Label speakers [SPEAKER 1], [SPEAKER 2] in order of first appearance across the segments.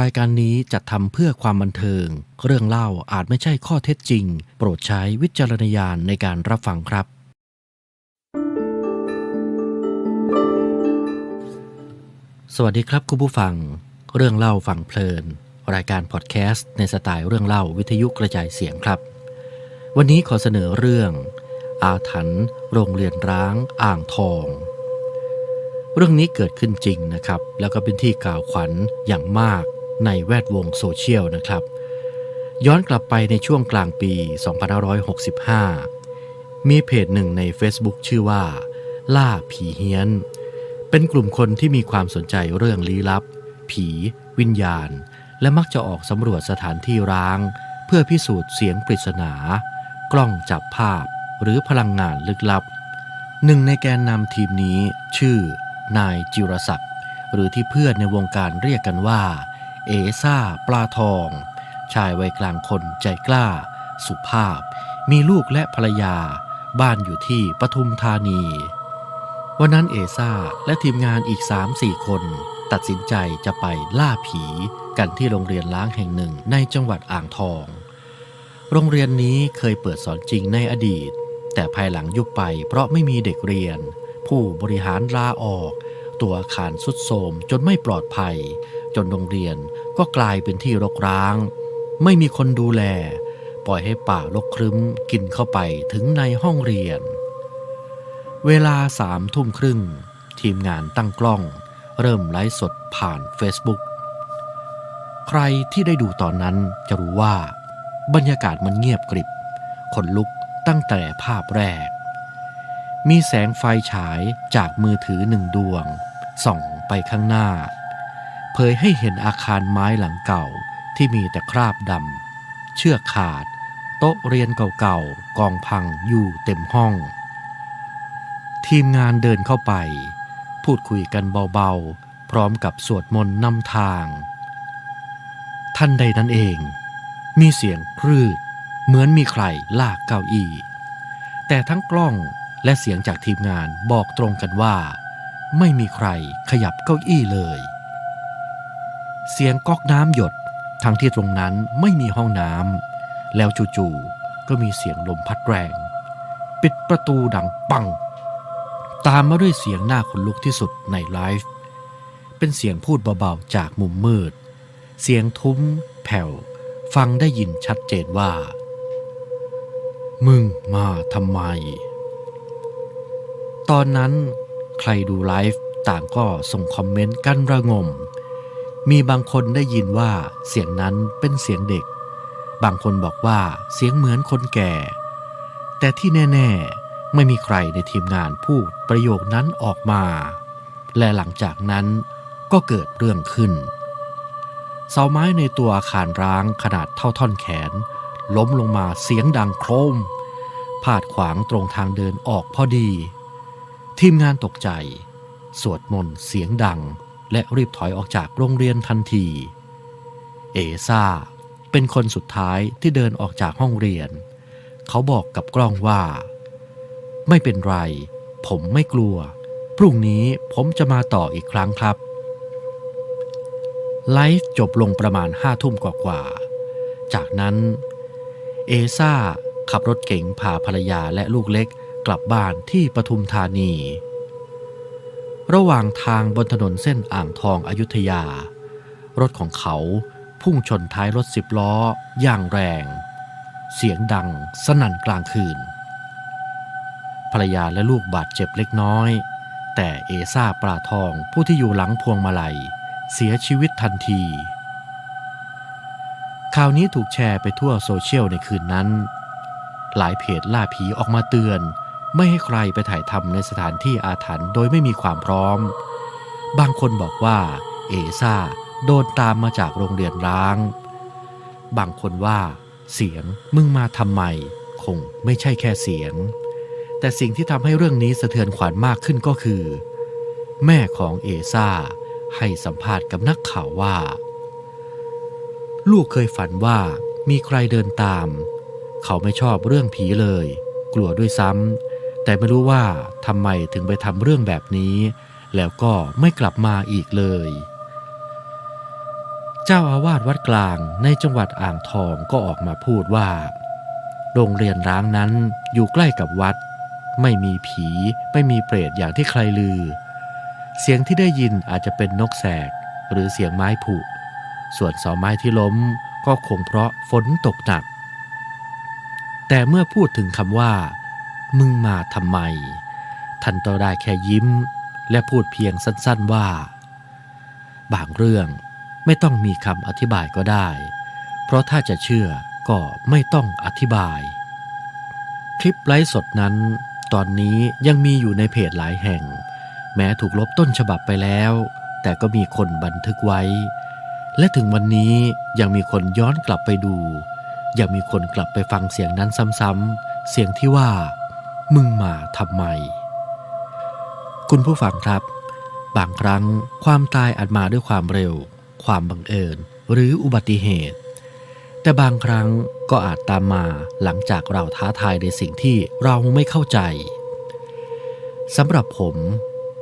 [SPEAKER 1] รายการนี้จัดทำเพื่อความบันเทิง เรื่องเล่าอาจไม่ใช่ข้อเท็จจริง โปรดใช้วิจารณญาณในการรับฟังครับ สวัสดีครับคุณผู้ฟัง เรื่องเล่าฟังเพลิน รายการพอดแคสต์ในสไตล์เรื่องเล่าวิทยุกระจายเสียงครับ วันนี้ขอเสนอเรื่อง อาถรรพ์โรงเรียนร้างอ่างทองเรื่องนี้เกิดขึ้นจริงนะครับ แล้วก็เป็นที่กล่าวขวัญอย่างมาก ในแวดวงโซเชียลนะครับ ย้อนกลับไปในช่วงกลางปี 2565 มีเพจหนึ่งใน Facebook ชื่อว่า ล่าผีเฮียน เป็นกลุ่มคนที่มีความสนใจเรื่องลี้ลับ ผี วิญญาณ และมักจะออกสำรวจสถานที่ร้าง เพื่อพิสูจน์เสียงปริศนา กล้องจับภาพ หรือพลังงานลึกลับหนึ่งในแกนนำทีมนี้ชื่อ นายจิรศักดิ์หรือที่เพื่อนในวงการเรียกกันว่า เอซ่า ปลาทอง ชายวัยกลางคนใจกล้า สุภาพ มีลูกและภรรยา บ้านอยู่ที่ปทุมธานี วันนั้นเอซ่าและทีมงานอีก 3-4 คน ตัดสินใจจะไปล่าผีกันที่โรงเรียนล้างแห่งหนึ่งในจังหวัดอ่างทอง โรงเรียนนี้เคยเปิดสอนจริงในอดีต แต่ภายหลังยุบไปเพราะไม่มีเด็กเรียน ผู้บริหารลาออก ตัวอาคารสุดโทรมจนไม่ปลอดภัย จนโรงเรียนก็กลายเป็นที่รกร้าง ไม่มีคนดูแล ปล่อยให้ป่ารกครึ้มกินเข้าไปถึงในห้องเรียน เวลาสามทุ่มครึ่ง ทีมงานตั้งกล้อง เริ่มไลฟ์สดผ่าน Facebook ใครที่ได้ดูตอนนั้นจะรู้ว่า บรรยากาศมันเงียบกริบขนลุกตั้งแต่ภาพแรก มีแสงไฟฉายจากมือถือหนึ่งดวง ส่องไปข้างหน้า เผยให้เห็นอาคารไม้หลังเก่าที่มีแต่คราบดำ เชือกขาด โต๊ะเรียนเก่าๆ กองพังอยู่เต็มห้อง ทีมงานเดินเข้าไป พูดคุยกันเบาๆ พร้อมกับสวดมนต์นำทาง ท่านใดนั้นเอง มีเสียงครืด เหมือนมีใครลากเก้าอี้ แต่ทั้งกล้องและเสียงจากทีมงานบอกตรงกันว่า ไม่มีใครขยับเก้าอี้เลย เสียงก๊อกน้ำหยด ทั้งที่ตรงนั้นไม่มีห้องน้ำแล้วจู่ๆก็มีเสียงลมพัดแรง ปิดประตูดังปัง ตามมาด้วยเสียงหน้าขนลุกที่สุดในไลฟ์เป็นเสียงพูดเบาๆจากมุมมืด เสียงทุ้ม แผ่ว ฟังได้ยินชัดเจนว่า มึงมาทำไม ตอนนั้นใครดูไลฟ์ต่างก็ส่งคอมเมนต์กันระงม มีบางคนได้ยินว่าเสียงนั้นเป็นเสียงเด็ก บางคนบอกว่าเสียงเหมือนคนแก่ แต่ที่แน่ ๆ ไม่มีใครในทีมงานพูดประโยคนั้นออกมา และหลังจากนั้นก็เกิดเรื่องขึ้น เสาไม้ในตัวอาคารร้างขนาดเท่าท่อนแขน ล้มลงมาเสียงดังโครม พาดขวางตรงทางเดินออกพอดี ทีมงานตกใจ สวดมนต์เสียงดัง และรีบถอยออกจากโรงเรียนทันที เอซ่าเป็นคนสุดท้ายที่เดินออกจากห้องเรียน เขาบอกกับกล้องว่า ไม่เป็นไร ผมไม่กลัว พรุ่งนี้ผมจะมาต่ออีกครั้งครับ ไลฟ์จบลงประมาณห้าทุ่มกว่าๆ จากนั้น เอซ่าขับรถเก๋งพาภรรยาและลูกเล็กกลับบ้านที่ปทุมธานี ระหว่างทางบนถนนเส้นอ่างทองอยุธยา รถของเขาพุ่งชนท้ายรถสิบล้อ อย่างแรง เสียงดังสนั่นกลางคืน ภรรยาและลูกบาดเจ็บเล็กน้อย แต่เอซ่าปลาทองผู้ที่อยู่หลังพวงมาลัย เสียชีวิตทันที ข่าวนี้ถูกแชร์ไปทั่วโซเชียลในคืนนั้น หลายเพจล่าผีออกมาเตือน ไม่ให้ใครไปถ่ายทำในสถานที่อาถรรพ์โดยไม่มีความพร้อม บางคนบอกว่า เอซ่าโดนตามมาจากโรงเรียนร้าง บางคนว่า เสียงมึงมาทำไม คงไม่ใช่แค่เสียง แต่สิ่งที่ทำให้เรื่องนี้สะเทือนขวัญมากขึ้นก็คือ แม่ของเอซ่าให้สัมภาษณ์กับนักข่าวว่า ลูกเคยฝันว่ามีใครเดินตาม เขาไม่ชอบเรื่องผีเลย กลัวด้วยซ้ำ แต่ไม่รู้ว่าทำไมถึงไปทำเรื่องแบบนี้ แล้วก็ไม่กลับมาอีกเลย เจ้าอาวาสวัดกลางในจังหวัดอ่างทองก็ออกมาพูดว่า โรงเรียนร้างนั้นอยู่ใกล้กับวัด ไม่มีผีไม่มีเปรตอย่างที่ใครลือ เสียงที่ได้ยินอาจจะเป็นนกแสก หรือเสียงไม้ผุ ส่วนเสาไม้ที่ล้มก็คงเพราะฝนตกหนัก แต่เมื่อพูดถึงคำว่า มึงมาทำไม ท่านก็ได้แค่ยิ้ม และพูดเพียงสั้นๆว่า บางเรื่องไม่ต้องมีคำอธิบายก็ได้ เพราะถ้าจะเชื่อก็ไม่ต้องอธิบาย คลิปไลฟ์สดนั้น ตอนนี้ยังมีอยู่ในเพจหลายแห่ง แม้ถูกลบต้นฉบับไปแล้ว แต่ก็มีคนบันทึกไว้ และถึงวันนี้ยังมีคนย้อนกลับไปดู ยังมีคนกลับไปฟังเสียงนั้นซ้ำๆเสียงที่ว่า มึงมาทำไม คุณผู้ฟังครับ บางครั้งความตายอาจมาด้วยความเร็ว ความบังเอิญ หรืออุบัติเหตุ แต่บางครั้งก็อาจตามมาหลังจากเราท้าทายในสิ่งที่เราไม่เข้าใจสำหรับผม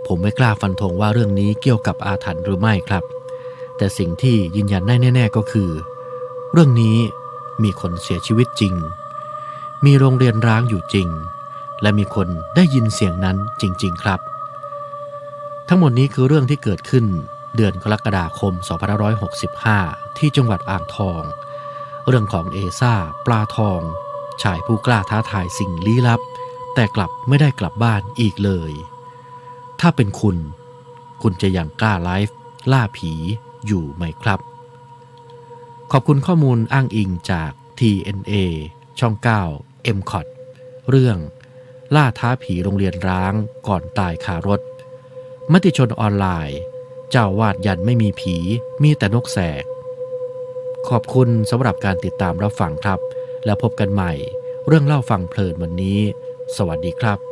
[SPEAKER 1] ผมไม่กล้าฟันธงว่าเรื่องนี้เกี่ยวกับอาถรรพ์หรือไม่ครับ แต่สิ่งที่ยืนยันได้แน่ ๆ ก็คือ เรื่องนี้มีคนเสียชีวิตจริง มีโรงเรียนร้างอยู่จริง และมีคนได้ยินเสียงนั้นจริง ๆ ครับ ทั้งหมดนี้คือเรื่องที่เกิดขึ้นเดือนกรกฎาคม 2565 ที่จังหวัดอ่างทอง เรื่องของเอซ่า ปลาทอง ชายผู้กล้าท้าทายสิ่งลี้ลับ แต่กลับไม่ได้กลับบ้านอีกเลย ถ้าเป็นคุณ คุณจะยังกล้าไลฟ์ล่าผีอยู่ไหมครับ ขอบคุณข้อมูลอ้างอิงจาก TNA ช่อง 9 m c o t เรื่อง ล่าท้าผีโรงเรียนร้างก่อนตายคารถ มติชนออนไลน์ เจ้าวาดยันไม่มีผีมีแต่นกแสก ขอบคุณสำหรับการติดตามรับฟังครับ แล้วพบกันใหม่ เรื่องเล่าฟังเพลินวันนี้ สวัสดีครับ